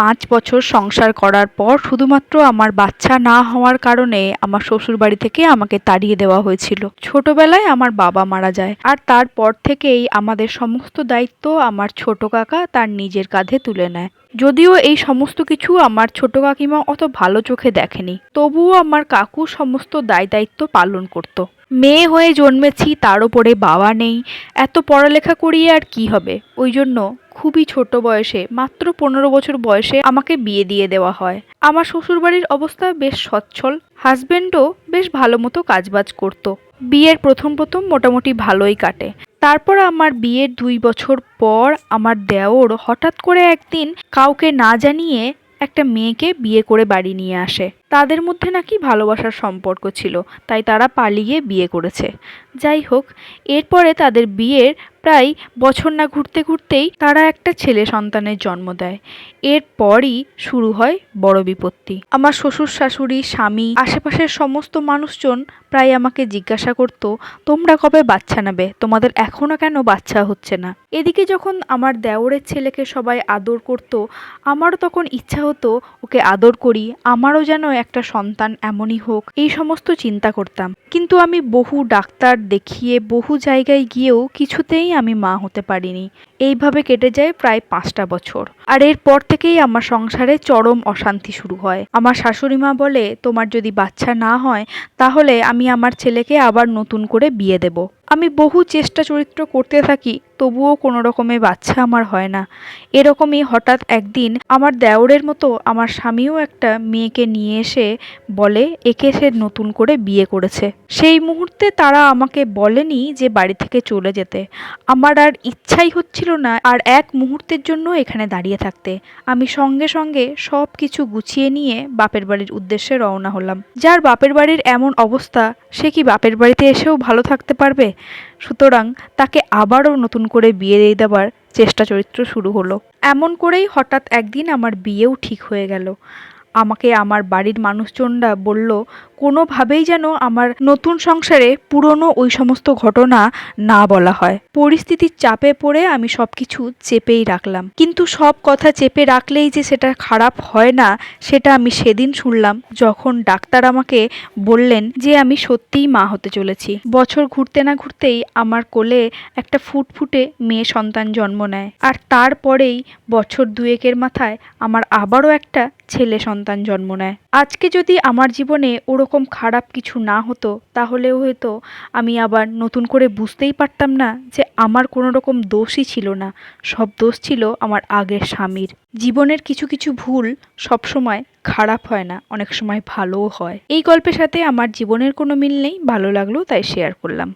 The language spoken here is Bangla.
পাঁচ বছর সংসার করার পর শুধুমাত্র আমার বাচ্চা না হওয়ার কারণে আমার শ্বশুর বাড়ি থেকে আমাকে তাড়িয়ে দেওয়া হয়েছিল। ছোটবেলায় আমার বাবা মারা যায় আর তারপর থেকেই আমাদের সমস্ত দায়িত্ব আমার ছোট কাকা তার নিজের কাঁধে তুলে নেয়। যদিও এই সমস্ত কিছু আমার ছোট কাকিমা অত ভালো চোখে দেখেনি, তবুও আমার কাকু সমস্ত দায় দায়িত্ব পালন করত। মেয়ে হয়ে জন্মেছি তার উপরে বাবা নেই, এত পড়ালেখা করিয়ে আর কি হবে? ওই জন্য খুবই ছোট বয়সে, মাত্র পনেরো বছর বয়সে আমাকে বিয়ে দিয়ে দেওয়া হয়। আমার শ্বশুরবাড়ির অবস্থা বেশ সচ্ছল, হাজবেন্ডও বেশ ভালো মতো কাজবাজ করতো। বিয়ের প্রথম প্রথম মোটামুটি ভালোই কাটে। তারপর আমার বিয়ের দুই বছর পর আমার দেওর হঠাৎ করে একদিন কাউকে না জানিয়ে একটা মেয়েকে বিয়ে করে বাড়ি নিয়ে আসে। তাদের মধ্যে নাকি ভালোবাসার সম্পর্ক ছিল, তাই তারা পালিয়ে বিয়ে করেছে। যাই হোক, এরপরে তাদের বিয়ের প্রায় বছর না ঘুরতে ঘুরতেই তারা একটা ছেলে সন্তানের জন্ম দেয়। এরপরই শুরু হয় বড় বিপত্তি। আমার শ্বশুর, শাশুড়ি, স্বামী, আশেপাশের সমস্ত মানুষজন প্রায় আমাকে জিজ্ঞাসা করতো, তোমরা কবে বাচ্চা নেবে? তোমাদের এখনও কেন বাচ্চা হচ্ছে না? এদিকে যখন আমার দেওরের ছেলেকে সবাই আদর করতো, আমারও তখন ইচ্ছা হতো, ওকে আদর করি। আমারও যেন একটা সন্তান এমনই হোক, এই সমস্ত চিন্তা করতাম। কিন্তু আমি বহু ডাক্তার দেখিয়ে, বহু জায়গায় গিয়েও কিছুতেই আমি মা হতে পারিনি। এইভাবে কেটে যায় প্রায় পাঁচটা বছর। আর এরপর থেকেই আমার সংসারে চরম অশান্তি শুরু হয়। আমার শাশুড়ি মা বলে, তোমার যদি বাচ্চা না হয়, তাহলে আমি আমার ছেলেকে আবার নতুন করে বিয়ে দেব। আমি বহু চেষ্টা চরিত্র করতে থাকি, তবুও কোনো রকমে বাচ্চা আমার হয় না। এরকমই হঠাৎ একদিন আমার দেওরের মতো আমার স্বামীও একটা মেয়েকে নিয়ে এসে বলে, একে সে নতুন করে বিয়ে করেছে। সেই মুহূর্তে তারা আমাকে বলেনি যে বাড়ি থেকে চলে যেতে। আমার আর ইচ্ছাই হচ্ছিল না আর এক মুহূর্তের জন্য এখানে দাঁড়িয়ে থাকতে। আমি সঙ্গে সঙ্গে সব কিছু গুছিয়ে নিয়ে বাপের বাড়ির উদ্দেশ্যে রওনা হলাম। যার বাপের বাড়ির এমন অবস্থা, সে কি বাপের বাড়িতে এসেও ভালো থাকতে পারবে? সুতরাং তাকে আবারও নতুন করে বিয়ে দিয়ে দেওয়ার চেষ্টা চরিত্র শুরু হলো। এমন করেই হঠাৎ একদিন আমার বিয়েও ঠিক হয়ে গেল। আমাকে আমার বাড়ির মানুষজনরা বলল কোনোভাবেই যেন আমার নতুন সংসারে পুরনো ওই সমস্ত ঘটনা না বলা হয়। পরিস্থিতির চাপে পড়ে আমি সব কিছু চেপেই রাখলাম। কিন্তু সব কথা চেপে রাখলেই যে সেটা খারাপ হয় না, সেটা আমি সেদিন শুনলাম যখন ডাক্তার আমাকে বললেন যে আমি সত্যিই মা হতে চলেছি। বছর ঘুরতে না ঘুরতেই আমার কোলে একটা ফুটফুটে মেয়ে সন্তান জন্ম নেয়। আর তারপরেই বছর দুয়েকের মাথায় আমার আবারও একটা ছেলে সন্তান জন্ম নেয়। আজকে যদি আমার জীবনে ওরকম খারাপ কিছু না হতো, তাহলেও হয়তো আমি আবার নতুন করে বুঝতেই পারতাম না যে আমার কোনো রকম দোষই ছিল না। সব দোষ ছিল আমার আগের স্বামীর। জীবনের কিছু কিছু ভুল সবসময় খারাপ হয় না, অনেক সময় ভালোও হয়। এই গল্পের সাথে আমার জীবনের কোনো মিল নেই, ভালো লাগল তাই শেয়ার করলাম।